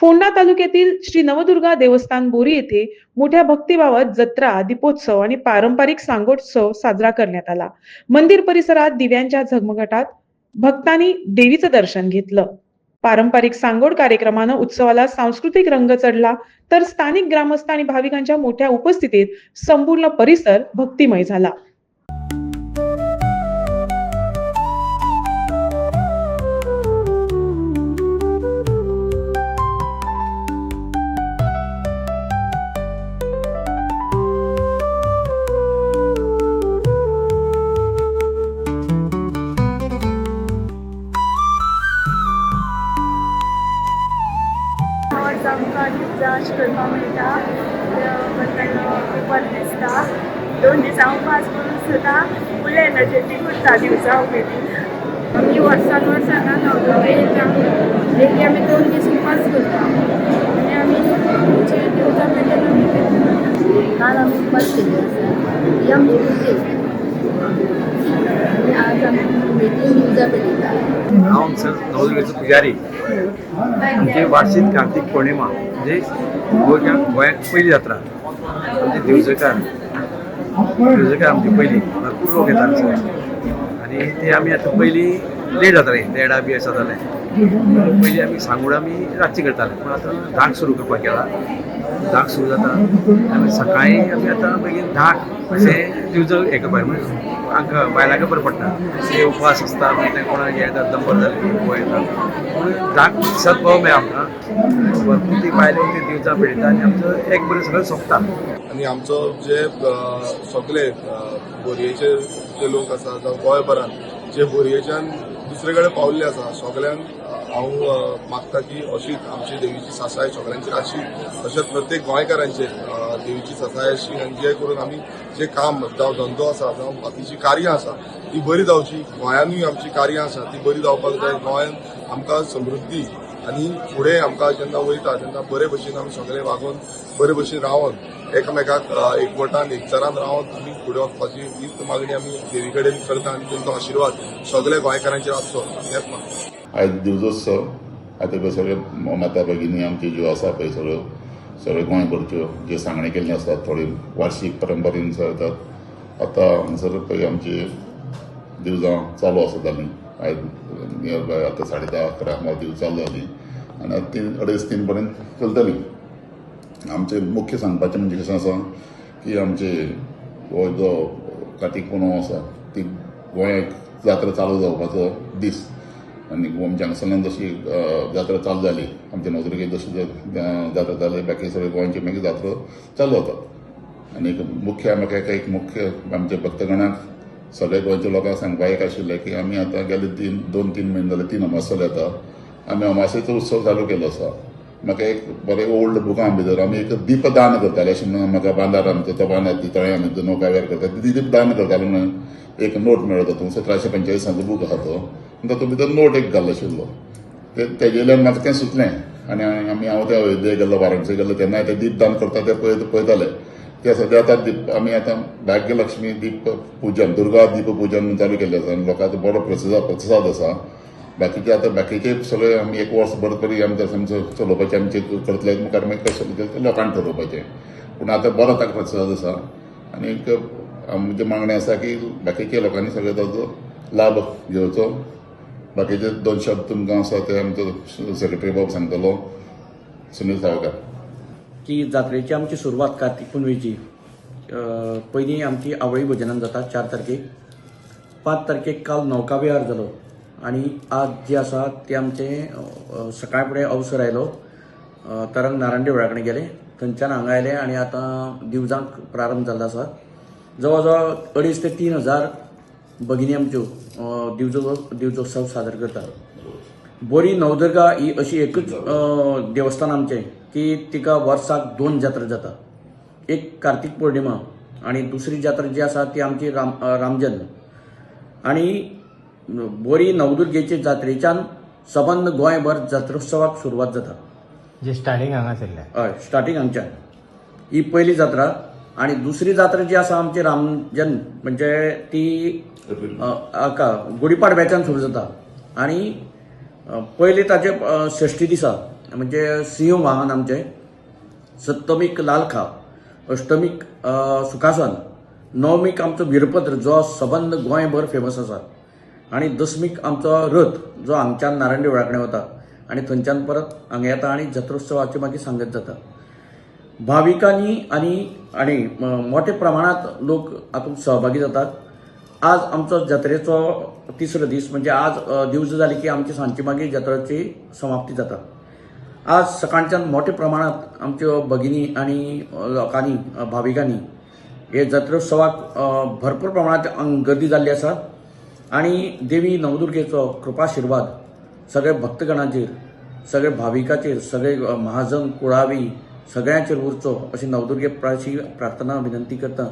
फोंडा तालुक्यातील श्री नवदुर्गा देवस्थान बोरी येथे मोठ्या भक्तिभावात जत्रा दीपोत्सव आणि पारंपरिक सांगोत्सव साजरा करण्यात आला. मंदिर परिसरात दिव्यांच्या झगमगाटात भक्तांनी देवीचं दर्शन घेतलं. पारंपरिक सांगोड कार्यक्रमानं उत्सवाला सांस्कृतिक रंग चढला तर स्थानिक ग्रामस्थ आणि भाविकांच्या मोठ्या उपस्थितीत संपूर्ण परिसर भक्तिमय झाला. अशें करपाक मेळटा बरें दिसता. दोन दिसां उपास करून सुद्दां फुल एनर्जेटीक उरता दिवजा उमेदीन आम्ही वर्सान वर्सांना नवदुर्गा येता डेली आम्ही दोन दीस उपास करता. आनी आमी आमचे देवता मेळटा आमी काल आमी उपास केले. आसा ही आमची आज आमी उमेदीन दिवजा पेटयता हांव नवदुर्गेचो पुजारी. आमची वार्षिक कार्तीक पौर्णिमा म्हणजे गोव्या गोंयाक पयली जात्रा म्हणजे दिवजकार दिवजकार आमची पहिली. भरपूर लोक येतात आणि आनी ते आमी आतां पहिली लेट जाताले देडा बी अशें जाताले पयलीं आमी सांगोड आमी रातची करताले पूण आतां धाक सुरू करपाक केला धाक सुरू जाता आमी सकाळीं आमी आतां मागीर धाक अशें दिवज हें करपाक बायलांक म्हणजे बरें पडटा ते उपवास आसता मागीर ते कोणाक हें येता दंपर जाता पळय पूण धाक सद्भाव मेळ्ळा आमकां भरपूर ती बायलो ती दिवजां पेटयता आनी आमचो एक बरें सगळें सोंपता. आनी आमचो जे सगळे बोरयेचे जे लोक आसा जावं गोंयभरांत जे बोरयेच्यान दुसरे कडेन पावल्ले आसा सगळ्यांक हांव मागता की अशीच आमची देवीची सासाय सगळ्यांची अशी तशेंच प्रत्येक गोंयकारांचेर देवीची सासाय अशी आनी जे करून आमी जे काम जावं धंदो आसा जावं बाकीची कार्यां आसा ती बरी जावची गोंयानूय आमची कार्यां आसा ती बरी जावपाक जाय गोंयान आमकां समृद्धी आनी फुडें आमकां जेन्ना वयता तेन्ना बरे भशेन आमी सगळे वागोवन बरे भशेन रावन एकामेकाक एकवटान एकचारान रावन आमी फुडें वचपाची हीच मागणी आमी देवी कडेन करता आनी तुमचो आशिर्वाद सगळे गोंयकारांचेर आसचो हेच मागता आयज दिवजोत्सव आतां पळय सगळे माता भगिनी आमच्यो ज्यो आसा पळय सगळ्यो सगळ्यो गोंयभरच्यो ज्यो सांगणे केल्ल्यो आसात थोडी वार्शीक परंपरेन चलतात. आतां हांगसर पळय आमची दिवजां चालू आसा जालीं आयज नियर बाय आतां साडे धा अकरा हांगा दिवज चालू जालीं आनी आतां तीन अडेज तीन पर्यंत चलतलीं. आमचे मुख्य सांगपाचें म्हणजे कशें आसा की आमचे हो जो कातीक पुनव आसा ती गोंयाक जात्रा चालू जावपाचो दीस. आनी आमच्या हांगासल्यान जशी जात्रा चालू जाली आमच्या नजरेकी जशी जात्रा जाली बाकी सगळे गोंयचे मागीर जात्रा चालू जातात आनी एक मुख्य म्हाका एक- एक मुख्य आमच्या भक्तगणाक सगळे गोंयच्या लोकांक सांगपाक एक आशिल्लें की आमी आतां गेले तीन दोन तीन म्हयने जाले तीन अमास जाले आतां. आमी अमाशेचो उत्सव चालू केलो आसा म्हाका एक बरें ओल्ड बुकां भितर आमी एक दीपदान करताले अशें म्हणून म्हाका बांदार आमचो तो बांदार तळ्या आमी नौका करता ती दीपदान करताले म्हणून एक नोट मेळ्ळो तातूंत सतराशे पंचेचाळीसांचो बूक आसा तो आनी तातूंत भितर नोट एक घाल्लो आशिल्लो ते तेजेल्यान म्हाका तें सुचलें आनी आमी हांव त्या अयोध्ये गेल्लो वाराणसी गेल्लो तेन्ना ते दीपदान करता ते पळय पळयताले ते सद्या आतां दीप आमी आतां भाग्यलक्ष्मी दीप पूजन दुर्गा दीप पूजन चालू केल्लें आसा आनी लोकांचो बरो प्रतिसाद प्रतिसाद आसा बाकीचे आतां बाकीचे सगळे आमी एक वर्स भर तरी आमचे तशें आमचो आमचे करतले मुखार मागीर कशें ते लोकांक ठरोवपाचें पूण आतां बरो ताका प्रतिसाद आसा आनी एक म्हणजे मागणें आसा की बाकीच्या लोकांनी सगळे ताचो लाभ घेवचो बाकीचे दोन शब्द तुमकां आसा ते आमचो सेक्रेटरी बाब सांगतलो. सुनील सावकार की जात्रेची आमची सुरवात कार्तीक पुनवेची पयलीं आमची आवळी भजनान जाता चार तारखेक पांच तारखेक काल नौकाविहार जालो आनी आज जे आसा ते आमचे सकाळ फुडें अवसर आयलो तरंग नारायण देवळा कडेन गेले. थंयच्यान हांगा आयले आनी आतां दिवजांक प्रारंभ जाल्लो आसा जवळ जवळ अडीच ते तीन हजार भगिनी आमच्यो दिवजो दिवजोत्सव सादर करतात. बोरी नवदुर्गा ही अशी एकच देवस्थान आमचें की तिका वर्साक दोन जात्रा जाता एक कार्तीक पौर्णिमा आणि दुसरी जात्रा जी आसा ती आमची राम अ, रामजन्म. आणि बोरी नवदुर्गेचे जात्रेच्यान सबंद गोंयभर जात्रोत्सवाक सुरवात जाता. जे स्टार्टिंग हांगासरल्या हय स्टार्टिंग हांगच्यान ही पयली जात्रा आणि दुसरी जात्रा जी आसा आमची रामजन्म म्हणजे ती हाका गुढीपाडव्याच्यान सुरू जाता. आणि पयली ताचे षष्ठी दिसा म्हणजे सिंह वाहन आमचे सप्तमीक लालखा अष्टमीक सुखासन नवमीक आमचो वीरपत्र जो सबंद गोंयभर फेमस आसा. आणि दसमीक आमचो रथ जो हांगच्यान नारायण देवळा कडेन वता आणि थंयच्यान परत हांगा येता आणि जत्रोत्सवाची मागीर सांगत जाता. भाविकांनी आणि आणि मोठे प्रमाणांत प्रमाणात लोक हातूंत सहभागी जातात. आज आमचो जत्रेचो तिसरो दीस म्हणजे आज दिवस जाले की आमची सांजची मागीर जत्रेची समाप्ती जाता. आज सकाळच्यान मोठ्या प्रमाणात आमच्यो भगिनी आणि लोकांनी भाविकांनी हे जत्रोत्सवाक भरपूर प्रमाणात गर्दी जाल्ली आसा आणि देवी नवदुर्गेचो कृपाशिर्वाद सगळे भक्तगणांचेर सगळे भाविकाचेर सगळे महाजन कुळावी सगळ्यांचेर उरचो अशी नवदुर्गे प्राची प्रार्थना विनंती करता